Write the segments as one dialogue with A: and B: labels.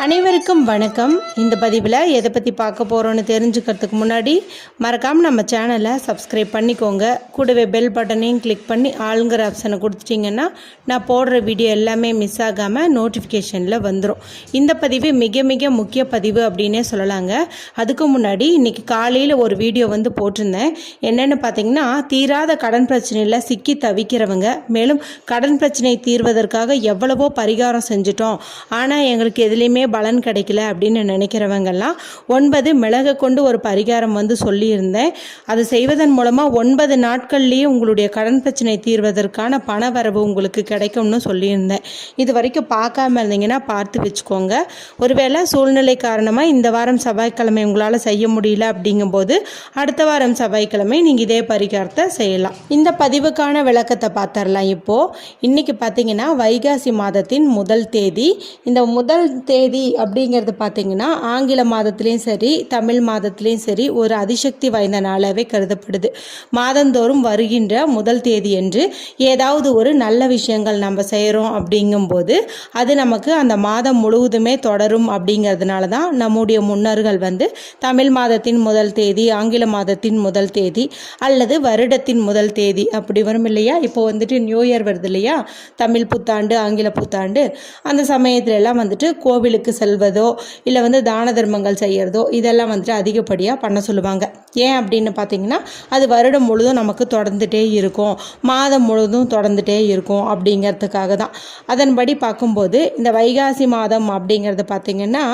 A: அனைவருக்கும் வணக்கம். இந்த பதிவில் எதை பற்றி பார்க்க போகிறோன்னு தெரிஞ்சுக்கிறதுக்கு முன்னாடி மறக்காமல் நம்ம சேனலை சப்ஸ்கிரைப் பண்ணிக்கோங்க. கூடவே பெல் பட்டனையும் கிளிக் பண்ணி ஆளுங்கிற ஆப்ஷனை கொடுத்துட்டிங்கன்னா நான் போடுற வீடியோ எல்லாமே மிஸ் ஆகாமல் நோட்டிஃபிகேஷனில் வந்துடும் இந்த பதிவு மிக மிக முக்கிய பதிவு அப்படின்னே சொல்லலாங்க. அதுக்கு முன்னாடி இன்றைக்கி காலையில் ஒரு வீடியோ வந்து போட்டிருந்தேன். என்னென்னு பார்த்தீங்கன்னா தீராத கடன் பிரச்சனையில் சிக்கி தவிக்கிறவங்க. மேலும் கடன் பிரச்சனை தீர்வதற்காக எவ்வளவோ பரிகாரம் செஞ்சுட்டோம். ஆனால் எங்களுக்கு எதுலேயுமே பலன் கிடைக்கல அப்படின்னு நினைக்கிறவங்கெல்லாம் ஒன்பது மிளகை கொண்டு ஒரு பரிகாரம் வந்து சொல்லியிருந்தேன். அதை செய்வதன் மூலமாக ஒன்பது நாட்கள்லேயே உங்களுடைய கடன் பிரச்சனை தீர்வதற்கான பண வரவு உங்களுக்கு கிடைக்கும்னு சொல்லியிருந்தேன். இது வரைக்கும் பார்க்காம இருந்தீங்கன்னா பார்த்து வச்சுக்கோங்க. ஒருவேளை சூழ்நிலை காரணமாக இந்த வாரம் செவ்வாய்க்கிழமை உங்களால் செய்ய முடியல அப்படிங்கும்போது அடுத்த வாரம் செவ்வாய்க்கிழமை நீங்கள் இதே பரிகாரத்தை செய்யலாம். இந்த பதிவுக்கான விளக்கத்தை பார்த்துடலாம் இப்போது இன்றைக்கி பார்த்தீங்கன்னா வைகாசி மாதத்தின் முதல் தேதி. இந்த முதல் தேதி அப்படிங்கிறது பார்த்தீங்கன்னா ஆங்கில மாதத்துலேயும் சரி தமிழ் மாதத்துலேயும் சரி ஒரு அதிசக்தி வாய்ந்த நாளாகவே கருதப்படுது. மாதந்தோறும் வருகின்ற முதல் தேதி என்று ஏதாவது ஒரு நல்ல விஷயங்கள் நம்ம செய்கிறோம் அப்படிங்கும்போது அது நமக்கு அந்த மாதம் முழுவதுமே தொடரும் அப்படிங்கிறதுனால தான் நம்முடைய முன்னோர்கள் வந்து தமிழ் மாதத்தின் முதல் தேதி ஆங்கில மாதத்தின் முதல் தேதி அல்லது வருடத்தின் முதல் தேதி அப்படி வரும் இல்லையா? இப்போ வந்துட்டு நியூ இயர் வருது இல்லையா? தமிழ் புத்தாண்டு ஆங்கில புத்தாண்டு அந்த சமயத்துல எல்லாம் வந்துட்டு கோவிலுக்கு செல்வதோ இல்லை வந்து தான தர்மங்கள் செய்கிறதோ இதெல்லாம் வந்துட்டு அதிகப்படியாக பண்ண சொல்லுவாங்க. ஏன் அப்படின்னு பார்த்தீங்கன்னா அது வருடம் முழுதும் நமக்கு தொடர்ந்துட்டே இருக்கும். மாதம் முழுதும் தொடர்ந்துகிட்டே இருக்கும் அப்படிங்கிறதுக்காக தான். அதன்படி பார்க்கும்போது இந்த வைகாசி மாதம் அப்படிங்கிறது பார்த்திங்கன்னா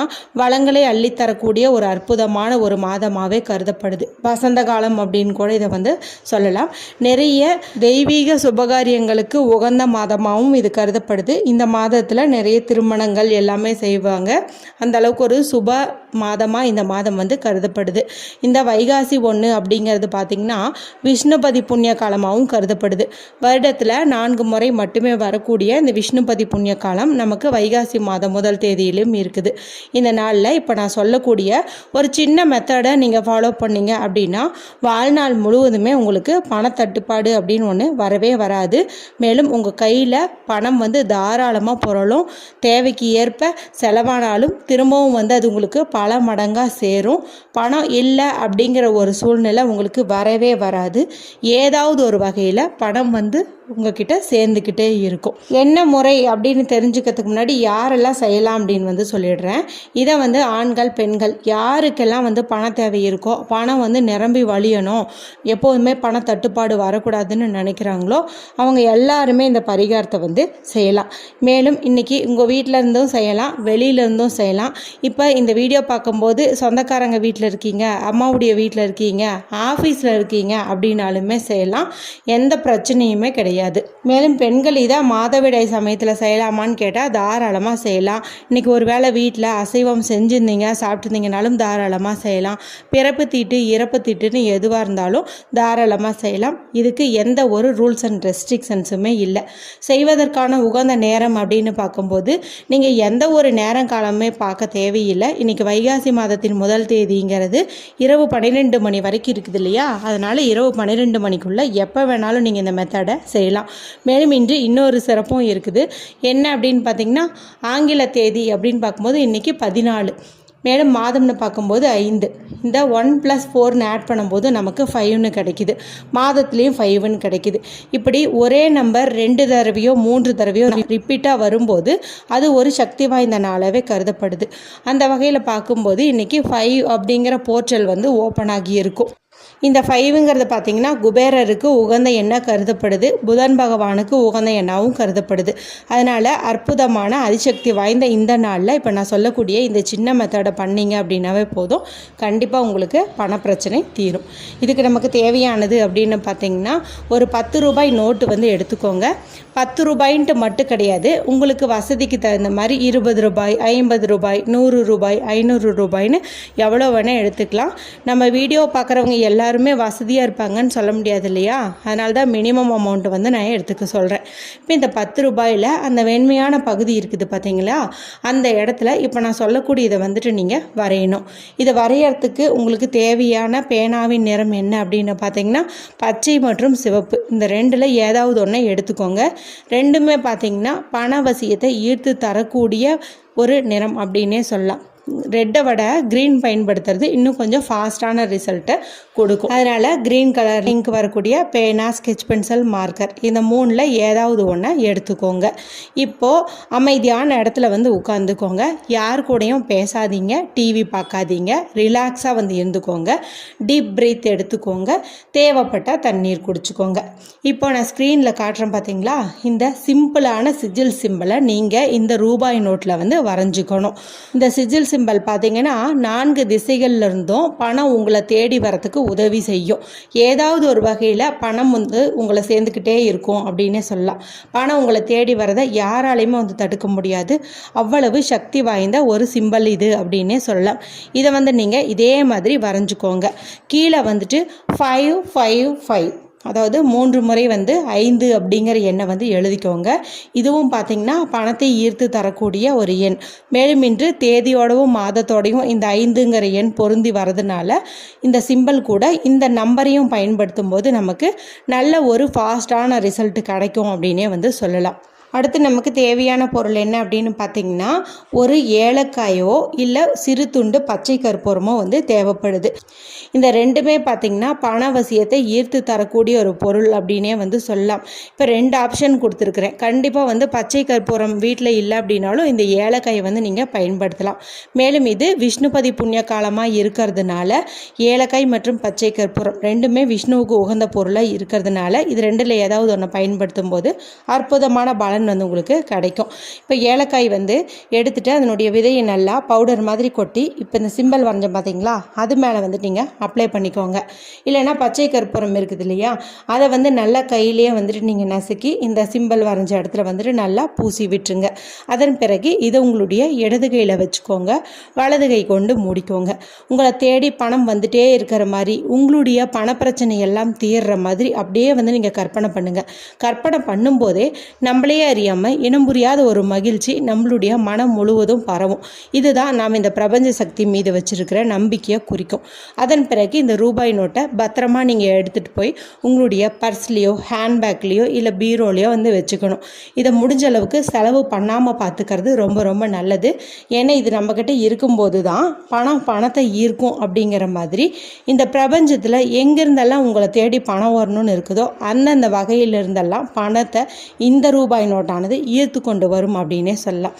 A: வளங்களை அள்ளித்தரக்கூடிய ஒரு அற்புதமான ஒரு மாதமாகவே கருதப்படுது. வசந்த காலம் அப்படின்னு கூட இதை வந்து சொல்லலாம். நிறைய தெய்வீக சுபகாரியங்களுக்கு உகந்த மாதமாகவும் இது கருதப்படுது. இந்த மாதத்தில் நிறைய திருமணங்கள் எல்லாமே செய்வாங்க அந்த அளவுக்கு ஒரு சுப மாதமாக இந்த மாதம் வந்து கருதப்படுது. இந்த வைகாசி ஒன்று அப்படிங்கிறது பார்த்திங்கன்னா விஷ்ணுபதி புண்ணிய காலமாகவும் கருதப்படுது. வருடத்தில் நான்கு முறை மட்டுமே வரக்கூடிய இந்த விஷ்ணுபதி புண்ணிய காலம் நமக்கு வைகாசி மாதம் முதல் தேதியிலும் இருக்குது. இந்த நாளில் இப்போ நான் சொல்லக்கூடிய ஒரு சின்ன மெத்தடை நீங்கள் ஃபாலோ பண்ணீங்க அப்படின்னா வாழ்நாள் முழுவதுமே உங்களுக்கு பணத்தட்டுப்பாடு அப்படின்னு ஒன்று வரவே வராது. மேலும் உங்கள் கையில் பணம் வந்து தாராளமாக புரளும். தேவைக்கு ஏற்ப செலவானாலும் திரும்பவும் வந்து அது உங்களுக்கு பல மடங்காக சேரும். பணம் இல்லை அப்படிங்கிற ஒரு சூழ்நிலை உங்களுக்கு வரவே வராது. ஏதாவது ஒரு வகையில் பணம் வந்து உங்ககிட்ட சேர்ந்துக்கிட்டே இருக்கும். என்ன முறை அப்படின்னு தெரிஞ்சுக்கிறதுக்கு முன்னாடி யாரெல்லாம் செய்யலாம் அப்படின்னு வந்து சொல்லிடுறேன். இதை வந்து ஆண்கள் பெண்கள் யாருக்கெல்லாம் வந்து பண தேவை இருக்கோ பணம் வந்து நிரம்பி வழியணும் எப்போதுமே பண தட்டுப்பாடு வரக்கூடாதுன்னு நினைக்கிறாங்களோ அவங்க எல்லாருமே இந்த பரிகாரத்தை வந்து செய்யலாம். மேலும் இன்றைக்கி உங்கள் வீட்டில் இருந்தும் செய்யலாம் வெளியில இருந்தும் செய்யலாம். இப்போ இந்த வீடியோ பார்க்கும்போது சொந்தக்காரங்க வீட்டில் இருக்கீங்க அம்மாவுடைய வீட்டில் இருக்கீங்க ஆஃபீஸில் இருக்கீங்க அப்படின்னாலுமே செய்யலாம். எந்த பிரச்சனையுமே கிடையாது. மேலும் பெண்கள் இதை மாதவிடாய் சமயத்தில் செய்யலாமான்னு கேட்டால் தாராளமாக செய்யலாம். இன்றைக்கி ஒரு வேளை வீட்டில் அசைவம் செஞ்சுருந்தீங்க சாப்பிட்ருந்தீங்கனாலும் தாராளமாக செய்யலாம். பிறப்பு தீட்டு இறப்பு தீட்டுன்னு எதுவாக இருந்தாலும் தாராளமாக செய்யலாம். இதுக்கு எந்த ஒரு ரூல்ஸ் அண்ட் ரெஸ்ட்ரிக்ஷன்ஸுமே இல்லை. செய்வதற்கான உகந்த நேரம் அப்படின்னு பார்க்கும்போது நீங்கள் எந்த ஒரு நேரம் காலமே பார்க்க தேவையில்லை. இன்றைக்கி வைகாசி மாதத்தின் முதல் தேதிங்கிறது இரவு பன்னிரெண்டு மணி வரைக்கும் இருக்குது இல்லையா? அதனால் இரவு பன்னிரெண்டு மணிக்குள்ளே எப்போ வேணாலும் நீங்கள் இந்த மெத்தடை செய்யலாம். மேலும் இன்று இன்னொரு சிறப்பும் இருக்குது. என்ன அப்படின்னு பார்த்தீங்கன்னா ஆங்கில தேதி அப்படின்னு பார்க்கும்போது இன்றைக்கி பதினாலு. மேலும் மாதம்னு பார்க்கும்போது ஐந்து. இந்த ஒன் ப்ளஸ் ஃபோர்னு ஆட் பண்ணும்போது நமக்கு ஃபைவ்னு கிடைக்கிது. மாதத்துலேயும் ஃபைவ்னு கிடைக்குது. இப்படி ஒரே நம்பர் ரெண்டு தடவையோ மூன்று தடவையோ ரிப்பீட்டாக வரும்போது அது ஒரு சக்தி வாய்ந்த நாளாகவே கருதப்படுது. அந்த வகையில் பார்க்கும்போது இன்றைக்கி ஃபைவ் அப்படிங்கிற போர்ட்டல் வந்து ஓப்பன் ஆகி இருக்கும். இந்த ஃபைவுங்கிறது பார்த்தீங்கன்னா குபேரருக்கு உகந்த எண்ணாக கருதப்படுது. புதன் பகவானுக்கு உகந்த எண்ணாவும் கருதப்படுது. அதனால் அற்புதமான அதிசக்தி வாய்ந்த இந்த நாளில் இப்போ நான் சொல்லக்கூடிய இந்த சின்ன மெத்தடை பண்ணிங்க அப்படின்னாவே போதும். கண்டிப்பாக உங்களுக்கு பணப்பிரச்சனை தீரும். இதுக்கு நமக்கு தேவையானது அப்படின்னு பார்த்தீங்கன்னா ஒரு பத்து ரூபாய் நோட்டு வந்து எடுத்துக்கோங்க. பத்து ரூபாயின்ட்டு மட்டும் கிடையாது. உங்களுக்கு வசதிக்கு தகுந்த மாதிரி இருபது ரூபாய் ஐம்பது ரூபாய் நூறு ரூபாய் ஐநூறு ரூபாய்னு எவ்வளோ வேணால் எடுத்துக்கலாம். நம்ம வீடியோ பார்க்குறவங்க எல்லா எல்லாருமே வசதியாக இருப்பாங்கன்னு சொல்ல முடியாது இல்லையா? அதனால தான் மினிமம் அமௌண்ட்டு வந்து நான் எடுத்துக்க சொல்கிறேன் இப்போ இந்த பத்து ரூபாயில் அந்த வெண்மையான பகுதி இருக்குது பார்த்தீங்களா அந்த இடத்துல இப்போ நான் சொல்லக்கூடியதை வந்துட்டு நீங்கள் வரையணும். இதை வரையறதுக்கு உங்களுக்கு தேவையான பேனாவின் நிறம் என்ன அப்படின்னு பார்த்தீங்கன்னா பச்சை மற்றும் சிவப்பு. இந்த ரெண்டில் ஏதாவது ஒன்றை எடுத்துக்கோங்க. ரெண்டுமே பார்த்தீங்கன்னா பணவசியத்தை ஈர்த்து தரக்கூடிய ஒரு நிறம் அப்படின்னே சொல்லலாம். ரெட்டை விட க்ரீன் பயன்படுத்துறது இன்னும் கொஞ்சம் ஃபாஸ்டான ரிசல்ட்டை கொடுக்கும். அதனால் க்ரீன் கலர் லிங்க் வரக்கூடிய பேனா ஸ்கெச் பென்சில் மார்க்கர் இந்த மூணில் ஏதாவது ஒன்றை எடுத்துக்கோங்க. இப்போது அமைதியான இடத்துல வந்து உட்காந்துக்கோங்க யார் கூடயும் பேசாதீங்க டிவி பார்க்காதீங்க. ரிலாக்ஸாக வந்து இருந்துக்கோங்க. டீப் பிரீத் எடுத்துக்கோங்க. தேவைப்பட்ட தண்ணீர் குடிச்சுக்கோங்க. இப்போ நான் ஸ்க்ரீனில் காட்டுறேன் பார்த்தீங்களா இந்த சிம்பிளான சிஜில் சிம்பிளை நீங்கள் இந்த ரூபாய் நோட்டில் வந்து வரைஞ்சிக்கணும். இந்த சிஜில் சிம்பல் பார்த்தீங்கன்னா நான்கு திசைகள்ல இருந்தும் பணம் உங்களை தேடி வரத்துக்கு உதவி செய்யும். ஏதாவது ஒரு வகையில் பணம் வந்து உங்களை சேர்ந்துக்கிட்டே இருக்கும் அப்படின்னே சொல்லலாம். பணம் உங்களை தேடி வரதை யாராலையுமே வந்து தடுக்க முடியாது. அவ்வளவு சக்தி வாய்ந்த ஒரு சிம்பல் இது அப்படின்னே சொல்லலாம். இதை வந்து நீங்கள் இதே மாதிரி வரைஞ்சிக்கோங்க. கீழே வந்துட்டு ஃபைவ் ஃபைவ் ஃபைவ் அதாவது மூன்று முறை வந்து ஐந்து அப்படிங்கிற எண்ணை வந்து எழுதிக்கோங்க. இதுவும் பார்த்திங்கன்னா பணத்தை ஈர்த்து தரக்கூடிய ஒரு எண். மேலும் இன்று தேதியோடவும் மாதத்தோடையும் இந்த ஐந்துங்கிற எண் பொருந்தி வரதுனால இந்த சிம்பிள் கூட இந்த நம்பரையும் பயன்படுத்தும் போது நமக்கு நல்ல ஒரு ஃபாஸ்டான ரிசல்ட் கிடைக்கும் அப்படின்னே வந்து சொல்லலாம். அடுத்து நமக்கு தேவையான பொருள் என்ன அப்படின்னு பார்த்தீங்கன்னா ஒரு ஏலக்காயோ இல்லை சிறு துண்டு பச்சை கற்பூரமோ வந்து தேவைப்படுது. இந்த ரெண்டுமே பார்த்திங்கன்னா பணவசியத்தை ஈர்த்து தரக்கூடிய ஒரு பொருள் அப்படின்னே வந்து சொல்லலாம். இப்போ ரெண்டு ஆப்ஷன் கொடுத்துருக்குறேன். கண்டிப்பாக வந்து பச்சை கற்பூரம் வீட்டில் இல்லை அப்படின்னாலும் இந்த ஏலக்காயை வந்து நீங்கள் பயன்படுத்தலாம். மேலும் இது விஷ்ணுபதி புண்ணிய காலமாக இருக்கிறதுனால ஏலக்காய் மற்றும் பச்சை கற்பூரம் ரெண்டுமே விஷ்ணுவுக்கு உகந்த பொருளாக இருக்கிறதுனால இது ரெண்டில் ஏதாவது ஒன்று பயன்படுத்தும் போது அற்புதமான பலன் பலன் வந்து உங்களுக்கு கிடைக்கும். இப்போ ஏலக்காய் வந்து எடுத்துகிட்டு அதனுடைய விதையை நல்லா பவுடர் மாதிரி கொட்டி இப்போ இந்த சிம்பிள் வரைஞ்சோம் பார்த்தீங்களா அது மேலே வந்துட்டு நீங்கள் அப்ளை பண்ணிக்கோங்க. இல்லைன்னா பச்சை கற்பூரம் இருக்குது இல்லையா? அதை வந்து நல்லா கையிலேயே வந்துட்டு நீங்கள் நசுக்கி இந்த சிம்பிள் வரைஞ்ச இடத்துல வந்துட்டு நல்லா பூசி விட்டுருங்க. அதன் பிறகு இதை உங்களுடைய இடது கையில் வச்சுக்கோங்க. வலது கை கொண்டு மூடிக்கோங்க. உங்களை தேடி பணம் வந்துட்டே இருக்கிற மாதிரி உங்களுடைய பணப்பிரச்சனை எல்லாம் தீர்ற மாதிரி அப்படியே வந்து நீங்கள் கற்பனை பண்ணுங்கள் கற்பனை பண்ணும்போதே நம்மளே அறியாமல் இனம் புரியாத ஒரு மகிழ்ச்சி நம்மளுடைய மனம் முழுவதும் பரவும். இதுதான் நாம் இந்த பிரபஞ்ச சக்தி மீது வச்சிருக்கிற நம்பிக்கையை குறிக்கும். அதன் பிறகு இந்த ரூபாய் நோட்டை பத்திரமா நீங்கள் எடுத்துகிட்டு போய் உங்களுடைய பர்ஸ்லேயோ ஹேண்ட்பேக்லேயோ இல்லை பீரோலையோ வந்து வச்சுக்கணும். இதை முடிஞ்ச அளவுக்கு செலவு பண்ணாமல் பார்த்துக்கிறது ரொம்ப ரொம்ப நல்லது. ஏன்னா இது நம்மக்கிட்ட இருக்கும்போது தான் பணம் பணத்தை ஈர்க்கும் அப்படிங்கிற மாதிரி இந்த பிரபஞ்சத்தில் எங்கேருந்தெல்லாம் உங்களை தேடி பணம் வரணும்னு இருக்குதோ அந்தந்த வகையிலிருந்தெல்லாம் பணத்தை இந்த ரூபாய் நோட்டை நோட்டானது ஈர்த்து கொண்டு வரும் அப்படின்னே சொல்லலாம்.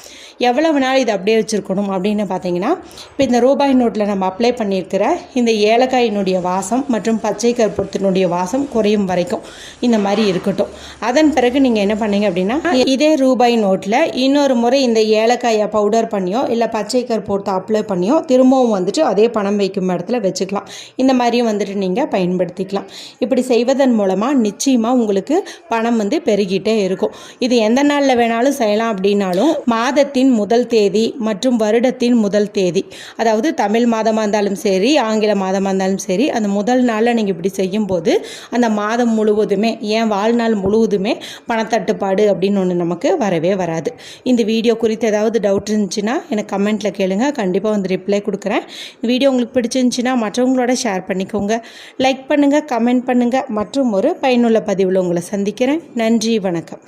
A: எவ்வளவு நாள் இது அப்படியே வச்சுருக்கணும் அப்படின்னு பார்த்தீங்கன்னா இப்போ இந்த ரூபாய் நோட்டில் நம்ம அப்ளை பண்ணியிருக்கிற இந்த ஏலக்காயினுடைய வாசம் மற்றும் பச்சை கற்பூரத்தினுடைய வாசம் குறையும் வரைக்கும் இந்த மாதிரி இருக்கட்டும். அதன் பிறகு நீங்கள் என்ன பண்ணீங்க அப்படின்னா இதே ரூபாய் நோட்டில் இன்னொரு முறை இந்த ஏலக்காயை பவுடர் பண்ணியோ இல்லை பச்சை கற்பூரத்தை அப்ளை பண்ணியோ திரும்பவும் வந்துட்டு அதே பணம் வைக்கும் இடத்துல வச்சுக்கலாம். இந்த மாதிரியும் வந்துட்டு நீங்கள் பயன்படுத்திக்கலாம். இப்படி செய்வதன் மூலமாக நிச்சயமாக உங்களுக்கு பணம் வந்து பெருகிட்டே இருக்கும். இது எந்த நாளில் வேணாலும் செய்யலாம் அப்படின்னாலும் மாதத்தின் முதல் தேதி மற்றும் வருடத்தின் முதல் தேதி. அதாவது தமிழ் மாதமாக இருந்தாலும் சரி ஆங்கில மாதமாக இருந்தாலும் சரி அந்த முதல் நாளில் நீங்கள் இப்படி செய்யும்போது அந்த மாதம் முழுவதுமே ஏன் வாழ்நாள் முழுவதுமே பணத்தட்டுப்பாடு அப்படின்னு ஒன்று நமக்கு வரவே வராது. இந்த வீடியோ குறித்து ஏதாவது டவுட் இருந்துச்சுன்னா எனக்கு கமெண்ட்டில் கேளுங்க. கண்டிப்பாக வந்து ரிப்ளை கொடுக்குறேன். இந்த வீடியோ உங்களுக்கு பிடிச்சிருந்துச்சின்னா மற்றவங்களோட ஷேர் பண்ணிக்கோங்க. லைக் பண்ணுங்கள் கமெண்ட் பண்ணுங்கள் மற்றும் ஒரு பயனுள்ள பதிவில் உங்களை சந்திக்கிறேன். நன்றி வணக்கம்.